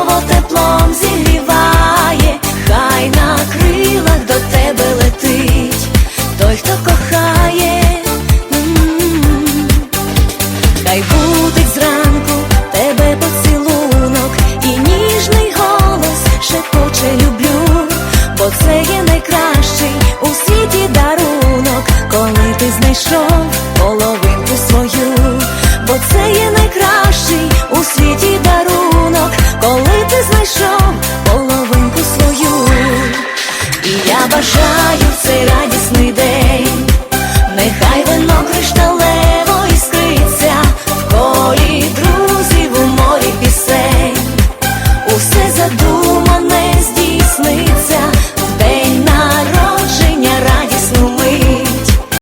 слово теплом зігріває, хай на крилах до тебе летить, той, хто кохає. Хай будить зранку тебе поцілунок. І ніжний голос шепоче люблю, бо це є найкращий у світі дарунок, коли ти знайшов бажаю в цей радісний день.